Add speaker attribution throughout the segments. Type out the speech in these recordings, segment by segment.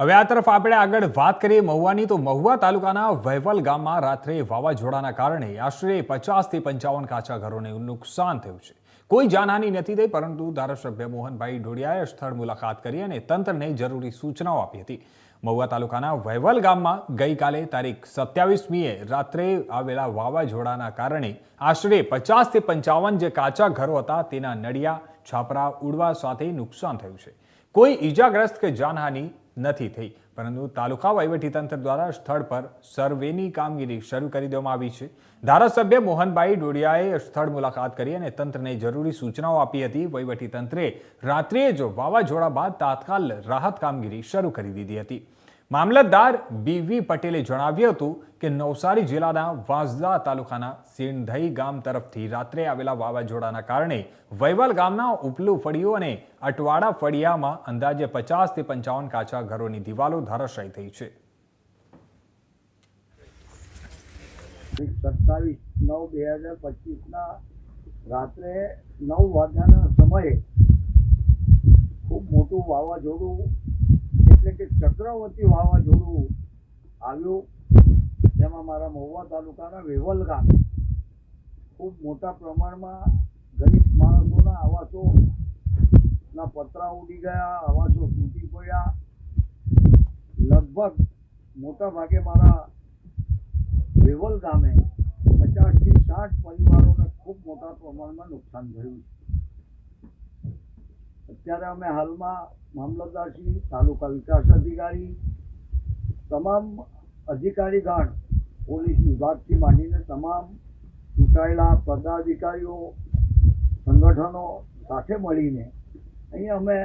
Speaker 1: હવે આ તરફ આપણે આગળ વાત કરીએ મહુવાની, તો મહુવા તાલુકાના વહેવલ ગામમાં રાત્રે વાવાઝોડાના કારણે આશરે પચાસથી પંચાવન કાચા ઘરોને નુકસાન થયું છે. કોઈ જાનહાની નથી થઈ, પરંતુ ધારાસભ્ય મોહનભાઈ ઢોડિયાએ સ્થળ મુલાકાત કરી અને તંત્રને જરૂરી સૂચનાઓ આપી હતી. મહુવા તાલુકાના વહેવલ ગામમાં ગઈકાલે તારીખ સત્યાવીસમીએ રાત્રે આવેલા વાવાઝોડાના કારણે આશરે પચાસથી પંચાવન જે કાચા ઘરો હતા, તેના નડિયા છાપરા ઉડવા સાથે નુકસાન થયું છે. કોઈ ઈજાગ્રસ્ત કે જાનહાનિ નથી થઈ. પરંતુ તાલુકા વહીવટીતંત્ર દ્વારા સ્થળ પર સર્વેની કામગીરી શરૂ કરી દેવામાં આવી છે. ધારાસભ્ય મોહનભાઈ ડોડિયાએ સ્થળ મુલાકાત કરી અને તંત્રને જરૂરી સૂચનાઓ આપી હતી. વહીવટીતંત્રે રાત્રે જ વાવાઝોડા બાદ તાત્કાલ રાહત કામગીરી શરૂ કરી દીધી હતી. મામલતદાર બીવી પટેલે જણાવ્યું હતું કે નવસારી જિલ્લાના વાંસદા તાલુકાના સિંધઈ ગામ તરફથી રાત્રે આવેલા વાવાઝોડાના કારણે વૈવલ ગામના ઉપલું ફળિયું અને અટવાડા ફળિયામાં અંદાજે પચાસથી પંચાવન કાચા ઘરોની દિવાલો ધરાશાયી થઈ છે.
Speaker 2: સત્તાવીસ નવ બે હજાર પચીસના રાત્રે નવ વાગ્યાના સમયે ખૂબ મોટું વાવાઝોડું એટલે કે ચક્રવર્તી વાવાઝોડું આવ્યું જેમાં મારા મહુવા તાલુકાના વેવલ ગામે. ખૂબ મોટા પ્રમાણમાં ગરીબ માણસોના આવાસો ના પતરા ઉડી ગયા, આવાસો તૂટી પડ્યા. લગભગ મોટા ભાગે મારા વેવલ ગામે પચાસથી સાઠ પરિવારોને ખૂબ મોટા પ્રમાણમાં નુકસાન થયું છે. અત્યારે અમે હાલમાં મામલતદારશ્રી, તાલુકા વિકાસ અધિકારી, તમામ અધિકારીગણ પોલીસ વિભાગથી માંડીને તમામ ચૂંટાયેલા પદાધિકારીઓ, સંગઠનો સાથે મળીને અહીં અમે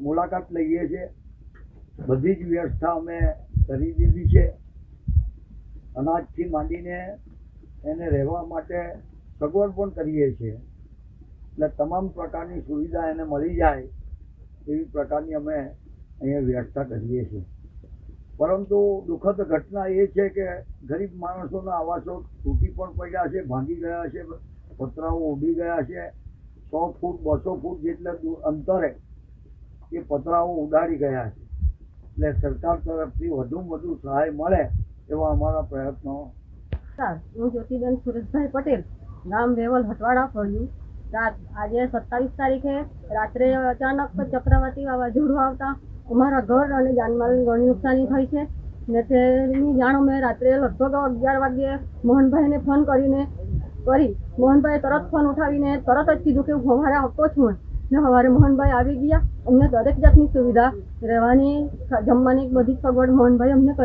Speaker 2: મુલાકાત લઈએ છીએ. બધી જ વ્યવસ્થા અમે કરી દીધી છે. અનાજથી માંડીને એને રહેવા માટે સગવડ પણ કરીએ છીએ. એટલે તમામ પ્રકારની સુવિધા એને મળી જાય એવી પ્રકારની અમે અહીંયા વ્યવસ્થા કરીએ છીએ. પરંતુ દુઃખદ ઘટના એ છે કે ગરીબ માણસોના આવાસો તૂટી પણ પડ્યા છે, ભાંગી ગયા છે, પતરાઓ ઉડી ગયા છે. સો ફૂટ, બસો ફૂટ જેટલા અંતરે એ પતરાઓ ઉડાડી ગયા છે. એટલે સરકાર તરફથી વધુ વધુ સહાય મળે એવા અમારા પ્રયત્નો
Speaker 3: હું જ્યોતિબેન સુરેશભાઈ પટેલ, ગામ વેવલ, હટવાડા, ફળ્યું. રાત, આજે સત્તાવીસ તારીખે રાત્રે અચાનક ચક્રવાતી વાવાઝોડું આવતા અમારા ઘર અને જાનમાલની ઘણી નુકસાની થઈ છે. ને તેની જાણ અમે રાત્રે લગભગ અગિયાર વાગ્યે મોહનભાઈને ફોન કરીને કરી. મોહનભાઈએ તરત ફોન ઉઠાવીને તરત જ કીધું કે હું અમારે આવતો છું ને સવારે મોહનભાઈ આવી ગયા. અમને દરેક જાતની સુવિધા રહેવાની, જમવાની બધી સગવડ મોહનભાઈ અમને